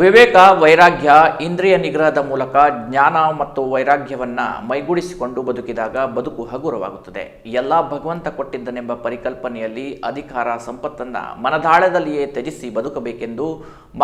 ವಿವೇಕ ವೈರಾಗ್ಯ ಇಂದ್ರಿಯ ನಿಗ್ರಹದ ಮೂಲಕ ಜ್ಞಾನ ಮತ್ತು ವೈರಾಗ್ಯವನ್ನು ಮೈಗೂಡಿಸಿಕೊಂಡು ಬದುಕಿದಾಗ ಬದುಕು ಹಗುರವಾಗುತ್ತದೆ. ಎಲ್ಲ ಭಗವಂತ ಕೊಟ್ಟಿದ್ದನೆಂಬ ಪರಿಕಲ್ಪನೆಯಲ್ಲಿ ಅಧಿಕಾರ ಸಂಪತ್ತನ್ನು ಮನದಾಳದಲ್ಲಿಯೇ ತ್ಯಜಿಸಿ ಬದುಕಬೇಕೆಂದು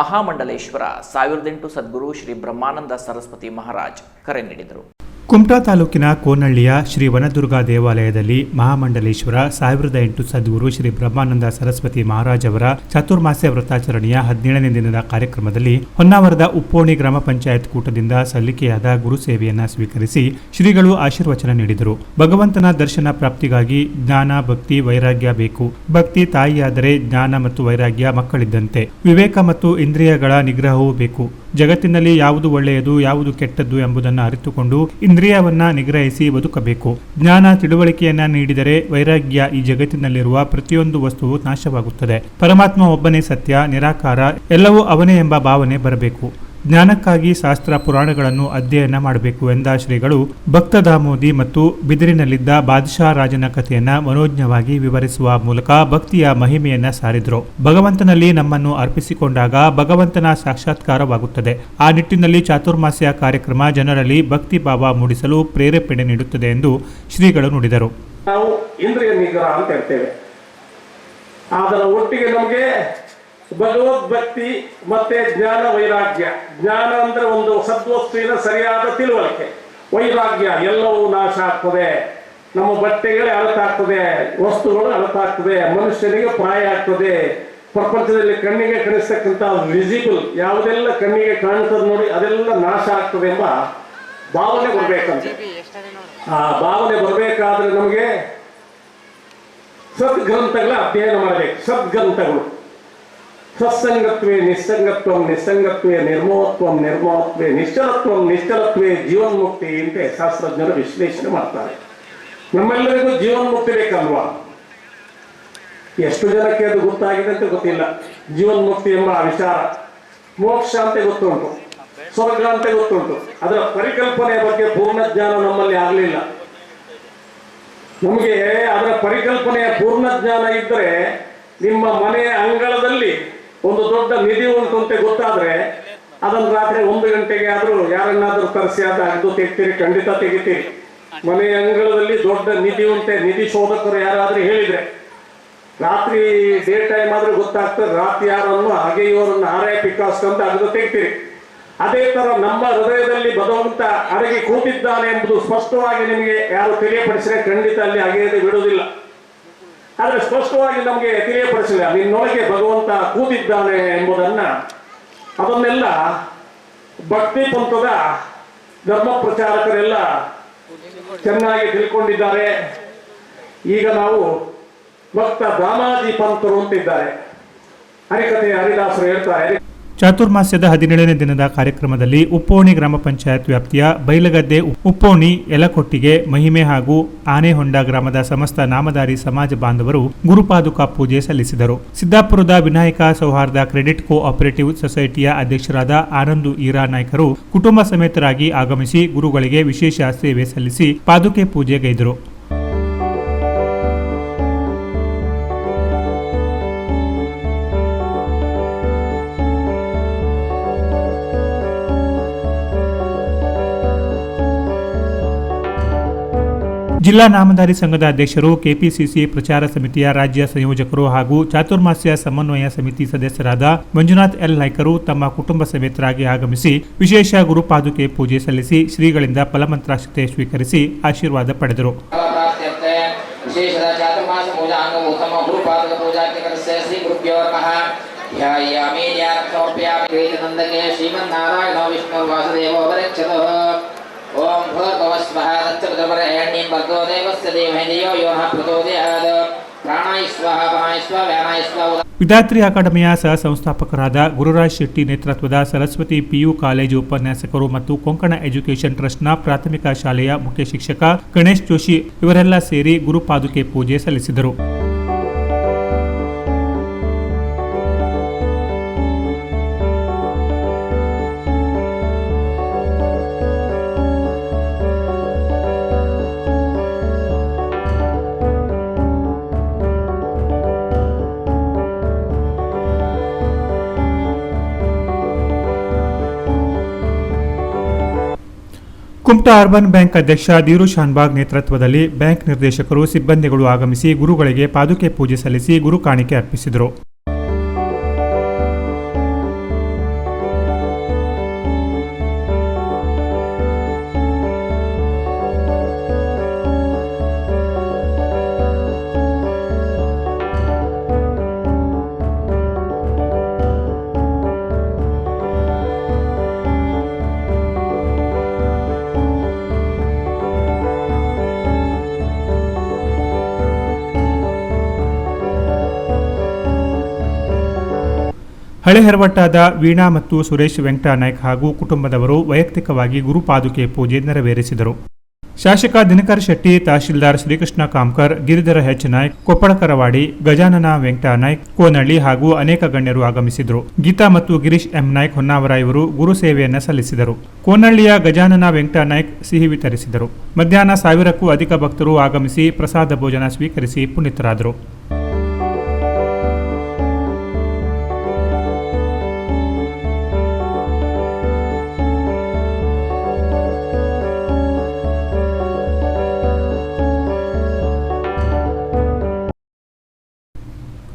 ಮಹಾಮಂಡಲೇಶ್ವರ, ಸಾವಿರದ ಎಂಟು ಸದ್ಗುರು ಶ್ರೀ ಬ್ರಹ್ಮಾನಂದ ಸರಸ್ವತಿ ಮಹಾರಾಜ್ ಕರೆ ನೀಡಿದರು. ಕುಮಟಾ ತಾಲೂಕಿನ ಕೋನಹಳ್ಳಿಯ ಶ್ರೀ ವನದುರ್ಗಾ ದೇವಾಲಯದಲ್ಲಿ ಮಹಾಮಂಡಲೇಶ್ವರ ಸಾವಿರದ ಎಂಟು ಸದ್ಗುರು ಶ್ರೀ ಬ್ರಹ್ಮಾನಂದ ಸರಸ್ವತಿ ಮಹಾರಾಜ್ ಅವರ ಚತುರ್ಮಾಸ್ಯ ವ್ರತಾಚರಣೆಯ ಹದಿನೇಳನೇ ದಿನದ ಕಾರ್ಯಕ್ರಮದಲ್ಲಿ ಹೊನ್ನಾವರದ ಉಪ್ಪೋಣಿ ಗ್ರಾಮ ಪಂಚಾಯತ್ ಕೂಟದಿಂದ ಸಲ್ಲಿಕೆಯಾದ ಗುರು ಸೇವೆಯನ್ನು ಸ್ವೀಕರಿಸಿ ಶ್ರೀಗಳು ಆಶೀರ್ವಚನ ನೀಡಿದರು. ಭಗವಂತನ ದರ್ಶನ ಪ್ರಾಪ್ತಿಗಾಗಿ ಜ್ಞಾನ, ಭಕ್ತಿ, ವೈರಾಗ್ಯ ಬೇಕು. ಭಕ್ತಿ ತಾಯಿಯಾದರೆ ಜ್ಞಾನ ಮತ್ತು ವೈರಾಗ್ಯ ಮಕ್ಕಳಿದ್ದಂತೆ. ವಿವೇಕ ಮತ್ತು ಇಂದ್ರಿಯಗಳ ನಿಗ್ರಹವೂ ಬೇಕು. ಜಗತ್ತಿನಲ್ಲಿ ಯಾವುದು ಒಳ್ಳೆಯದು, ಯಾವುದು ಕೆಟ್ಟದ್ದು ಎಂಬುದನ್ನು ಅರಿತುಕೊಂಡು ಇಂದ್ರಿಯವನ್ನ ನಿಗ್ರಹಿಸಿ ಬದುಕಬೇಕು. ಜ್ಞಾನ ತಿಳುವಳಿಕೆಯನ್ನ ನೀಡಿದರೆ ವೈರಾಗ್ಯ ಈ ಜಗತ್ತಿನಲ್ಲಿರುವ ಪ್ರತಿಯೊಂದು ವಸ್ತುವು ನಾಶವಾಗುತ್ತದೆ. ಪರಮಾತ್ಮ ಒಬ್ಬನೇ ಸತ್ಯ, ನಿರಾಕಾರ, ಎಲ್ಲವೂ ಅವನೇ ಎಂಬ ಭಾವನೆ ಬರಬೇಕು. ಜ್ಞಾನಕ್ಕಾಗಿ ಶಾಸ್ತ್ರ ಪುರಾಣಗಳನ್ನು ಅಧ್ಯಯನ ಮಾಡಬೇಕು ಎಂದ ಶ್ರೀಗಳು ಭಕ್ತದಾಮೋದಿ ಮತ್ತು ಬಿದಿರಿನಲ್ಲಿದ್ದ ಬಾದಶಾ ರಾಜನ ಕಥೆಯನ್ನ ಮನೋಜ್ಞವಾಗಿ ವಿವರಿಸುವ ಮೂಲಕ ಭಕ್ತಿಯ ಮಹಿಮೆಯನ್ನ ಸಾರಿದ್ರು. ಭಗವಂತನಲ್ಲಿ ನಮ್ಮನ್ನು ಅರ್ಪಿಸಿಕೊಂಡಾಗ ಭಗವಂತನ ಸಾಕ್ಷಾತ್ಕಾರವಾಗುತ್ತದೆ. ಆ ನಿಟ್ಟಿನಲ್ಲಿ ಚಾತುರ್ಮಾಸ್ಯ ಕಾರ್ಯಕ್ರಮ ಜನರಲ್ಲಿ ಭಕ್ತಿ ಭಾವ ಮೂಡಿಸಲು ಪ್ರೇರೇಪಣೆ ನೀಡುತ್ತದೆ ಎಂದು ಶ್ರೀಗಳು ನುಡಿದರು. ನಾವು ಇಂದ್ರಿಯ ನಿಗ್ರಹ ಅಂತ ಹೇಳ್ತೇವೆ. ಅದರ ಒಟ್ಟಿಗೆ ನಮಗೆ ಭಗವದ್ಭಕ್ತಿ ಮತ್ತೆ ಜ್ಞಾನ ವೈರಾಗ್ಯ. ಜ್ಞಾನ ಅಂದ್ರೆ ಒಂದು ಸದ್ವಸ್ತುವಿನ ಸರಿಯಾದ ತಿಳುವಳಿಕೆ. ವೈರಾಗ್ಯ ಎಲ್ಲವೂ ನಾಶ ಆಗ್ತದೆ. ನಮ್ಮ ಬಟ್ಟೆಗಳೇ ಅಳತಾಗ್ತದೆ ವಸ್ತುಗಳು ಅಳತಾಗ್ತದೆ ಮನುಷ್ಯನಿಗೆ ಪ್ರಾಯ ಆಗ್ತದೆ. ಪ್ರಪಂಚದಲ್ಲಿ ಕಣ್ಣಿಗೆ ಕಾಣಿಸ್ತಕ್ಕಂಥ ವಿಸಿಬಲ್ ಯಾವುದೆಲ್ಲ ಕಣ್ಣಿಗೆ ಕಾಣ್ತದೆ ನೋಡಿ ಅದೆಲ್ಲ ನಾಶ ಆಗ್ತದೆ ಎಂಬ ಭಾವನೆ ಬರ್ಬೇಕಂತೆ. ಆ ಭಾವನೆ ಬರಬೇಕಾದ್ರೆ ನಮಗೆ ಸದ್ಗ್ರಂಥಗಳ ಅಧ್ಯಯನ ಮಾಡಬೇಕು. ಸದ್ಗ್ರಂಥಗಳು. ಸತ್ಸಂಗತ್ವೇ, ನಿಸ್ಸಂಗತ್ವ, ನಿಸ್ಸಂಗತ್ವೇ ನಿರ್ಮೋತ್ವ ನಿರ್ಮೋತ್ವೇ ನಿಶ್ಚಲತ್ವ, ನಿಶ್ಚಲತ್ವೇ, ಜೀವನ್ಮುಕ್ತಿ ಅಂತ ಶಾಸ್ತ್ರಜ್ಞರು ವಿಶ್ಲೇಷಣೆ ಮಾಡ್ತಾರೆ. ನಮ್ಮೆಲ್ಲರಿಗೂ ಜೀವನ್ಮುಕ್ತಿ ಬೇಕಲ್ವಾ? ಎಷ್ಟು ಜನಕ್ಕೆ ಅದು ಗೊತ್ತಾಗಿದೆ ಅಂತ ಗೊತ್ತಿಲ್ಲ. ಜೀವನ್ಮುಕ್ತಿ ಎಂಬ ವಿಚಾರ. ಮೋಕ್ಷ ಅಂತ ಗೊತ್ತುಂಟು. ಸ್ವರ್ಗ ಅಂತ ಗೊತ್ತುಂಟು. ಅದರ ಪರಿಕಲ್ಪನೆಯ ಬಗ್ಗೆ ಪೂರ್ಣ ಜ್ಞಾನ ನಮ್ಮಲ್ಲಿ ಆಗಲಿಲ್ಲ. ನಮಗೆ ಅದರ ಪರಿಕಲ್ಪನೆಯ ಪೂರ್ಣ ಜ್ಞಾನ ಇದ್ದರೆ ನಿಮ್ಮ ಮನೆಯ ಅಂಗಳದಲ್ಲಿ ಒಂದು ದೊಡ್ಡ ನಿಧಿ ಉಂಟು ಅಂತ ಗೊತ್ತಾದ್ರೆ ಅದನ್ನು ರಾತ್ರಿ ಒಂದು ಗಂಟೆಗೆ ಆದ್ರೂ ಯಾರನ್ನಾದ್ರೂ ಕರೆಸಿ ಅದು ಅಗ್ದು ಖಂಡಿತ ತೆಗಿತೀರಿ. ಮನೆಯ ಅಂಗಳದಲ್ಲಿ ದೊಡ್ಡ ನಿಧಿ ಉಂಟೆ, ನಿಧಿ ಶೋಧಕರು ಯಾರಾದ್ರೂ ಹೇಳಿದ್ರೆ. ರಾತ್ರಿ ಡೇ ಟೈಮ್ ಆದ್ರೆ ಗೊತ್ತಾಗ್ತದೆ, ರಾತ್ರಿ ಯಾರನ್ನು ಅಗೆಯುವವರನ್ನು ಆರೇ ಪಿಕಾಸ್ ಅಂತ ಅಗ್ದು ತೆಗಿತೀರಿ. ಅದೇ ತರ ನಮ್ಮ ಹೃದಯದಲ್ಲಿ ಭಗವಂತ ಅಡಗಿ ಕೂತಿದ್ದಾನೆ ಎಂಬುದು ಸ್ಪಷ್ಟವಾಗಿ ನಿಮಗೆ ಯಾರು ತಿಳಿಯಪಡಿಸಿದ್ರೆ ಖಂಡಿತ ಅಲ್ಲಿ ಅಗೆಯದೆ ಬಿಡುವುದಿಲ್ಲ. ಆದ್ರೆ ಸ್ಪಷ್ಟವಾಗಿ ನಮಗೆ ತಿಳಿಯಪಡಿಸಿಲ್ಲ ನಿನ್ನೊಳಗೆ ಭಗವಂತ ಕೂತಿದ್ದಾನೆ ಎಂಬುದನ್ನ. ಅದನ್ನೆಲ್ಲ ಭಕ್ತಿ ಪಂಥದ ಧರ್ಮ ಪ್ರಚಾರಕರೆಲ್ಲ ಚೆನ್ನಾಗಿ ತಿಳ್ಕೊಂಡಿದ್ದಾರೆ. ಈಗ ನಾವು ಭಕ್ತ ದಾಮಾಜಿ ಪಂಥರು ಅಂತಿದ್ದಾರೆ. ಹರಿಕತೆ ಹರಿದಾಸರು ಹೇಳ್ತಾರೆ. ಚಾತುರ್ಮಾಸ್ಯದ ಹದಿನೇಳನೇ ದಿನದ ಕಾರ್ಯಕ್ರಮದಲ್ಲಿ ಉಪ್ಪೋಣಿ ಗ್ರಾಮ ಪಂಚಾಯತ್ ವ್ಯಾಪ್ತಿಯ ಬೈಲಗದ್ದೆ ಉಪ್ಪೋಣಿ ಯಲಕೊಟ್ಟಿಗೆ ಮಹಿಮೆ ಹಾಗೂ ಆನೆಹೊಂಡ ಗ್ರಾಮದ ಸಮಸ್ತ ನಾಮಧಾರಿ ಸಮಾಜ ಬಾಂಧವರು ಗುರುಪಾದುಕಾ ಪೂಜೆ ಸಲ್ಲಿಸಿದರು. ಸಿದ್ದಾಪುರದ ವಿನಾಯಕ ಸೌಹಾರ್ದ ಕ್ರೆಡಿಟ್ ಕೋ ಆಪರೇಟಿವ್ ಸೊಸೈಟಿಯ ಅಧ್ಯಕ್ಷರಾದ ಆನಂದು ಈರಾ ನಾಯ್ಕರು ಕುಟುಂಬ ಸಮೇತರಾಗಿ ಆಗಮಿಸಿ ಗುರುಗಳಿಗೆ ವಿಶೇಷ ಸೇವೆ ಸಲ್ಲಿಸಿ ಪಾದುಕೆ ಪೂಜೆ ಜಿಲ್ಲಾ ನಾಮಧಾರಿ ಸಂಘದ ಅಧ್ಯಕ್ಷರು, ಕೆಪಿಸಿಸಿ ಪ್ರಚಾರ ಸಮಿತಿಯ ರಾಜ್ಯ ಸಂಯೋಜಕರು ಹಾಗೂ ಚಾತುರ್ಮಾಸ್ಯ ಸಮನ್ವಯ ಸಮಿತಿ ಸದಸ್ಯರಾದ ಮಂಜುನಾಥ್ ಎಲ್ ನಾಯ್ಕರು ತಮ್ಮ ಕುಟುಂಬ ಸಮೇತರಾಗಿ ಆಗಮಿಸಿ ವಿಶೇಷ ಗುರುಪಾದುಕೆ ಪೂಜೆ ಸಲ್ಲಿಸಿ ಶ್ರೀಗಳಿಂದ ಫಲಮಂತ್ರಾಕ್ಷತೆ ಸ್ವೀಕರಿಸಿ ಆಶೀರ್ವಾದ ಪಡೆದರು. ಓಂ ಭೂರ್ಭುವಸ್ವಃ ತತ್ಸವಿತುರ್ವರೆಣ್ಯಂ ಭರ್ಗೋ ದೇವಸ್ಯ ಯೋ ನಃ ಪ್ರಚೋದಯಾತ್ ಅಕಾಡೆಮಿಯ ಸಹ ಸಂಸ್ಥಾಪಕರಾದ ಗುರುರಾಜ್ ಶೆಟ್ಟಿ ನೇತೃತ್ವದ ಸರಸ್ವತಿ ಪಿಯು ಕಾಲೇಜು ಉಪನ್ಯಾಸಕರು ಮತ್ತು ಕೊಂಕಣ ಎಜುಕೇಷನ್ ಟ್ರಸ್ಟ್ನ ಪ್ರಾಥಮಿಕ ಶಾಲೆಯ ಮುಖ್ಯ ಶಿಕ್ಷಕ ಗಣೇಶ್ ಜೋಶಿ ಇವರೆಲ್ಲ ಸೇರಿ ಗುರುಪಾದುಕೆ ಪೂಜೆ ಸಲ್ಲಿಸಿದರು. ಕುಮಟಾ ಅರ್ಬನ್ ಬ್ಯಾಂಕ್ ಅಧ್ಯಕ್ಷ ದೀರು ಶಾನ್ಬಾಗ್ ನೇತೃತ್ವದಲ್ಲಿ ಬ್ಯಾಂಕ್ ನಿರ್ದೇಶಕರು ಸಿಬ್ಬಂದಿಗಳು ಆಗಮಿಸಿ ಗುರುಗಳಿಗೆ ಪಾದುಕೆ ಪೂಜೆ ಸಲ್ಲಿಸಿ ಗುರು ಕಾಣಿಕೆ ಅರ್ಪಿಸಿದರು. ಹಳೆ ಹೆರವಟ್ಟಾದ ವೀಣಾ ಮತ್ತು ಸುರೇಶ್ ವೆಂಕಟನಾಯ್ಕ್ ಹಾಗೂ ಕುಟುಂಬದವರು ವೈಯಕ್ತಿಕವಾಗಿ ಗುರುಪಾದುಕೆ ಪೂಜೆ ನೆರವೇರಿಸಿದರು. ಶಾಸಕ ದಿನಕರ್ ಶೆಟ್ಟಿ, ತಹಶೀಲ್ದಾರ್ ಶ್ರೀಕೃಷ್ಣ ಕಾಮ್ಕರ್, ಗಿರಿಧರ ಹೆಚ್ ನಾಯ್ಕ್ ಕೊಪ್ಪಳಕರವಾಡಿ ಗಜಾನನ ವೆಂಕಟನಾಯ್ಕ್, ಕೋನಳ್ಳಿ ಹಾಗೂ ಅನೇಕ ಗಣ್ಯರು ಆಗಮಿಸಿದರು. ಗೀತಾ ಮತ್ತು ಗಿರೀಶ್ ಎಂ. ನಾಯ್ಕ್ ಹೊನ್ನಾವರ ಇವರು ಗುರು ಸೇವೆಯನ್ನು ಸಲ್ಲಿಸಿದರು. ಕೋನಳ್ಳಿಯ ಗಜಾನನ ವೆಂಕಟನಾಯ್ಕ್ ಸಿಹಿ ವಿತರಿಸಿದರು. ಮಧ್ಯಾಹ್ನ ಸಾವಿರಕ್ಕೂ ಅಧಿಕ ಭಕ್ತರು ಆಗಮಿಸಿ ಪ್ರಸಾದ ಭೋಜನ ಸ್ವೀಕರಿಸಿ ಪುನೀತರಾದರು.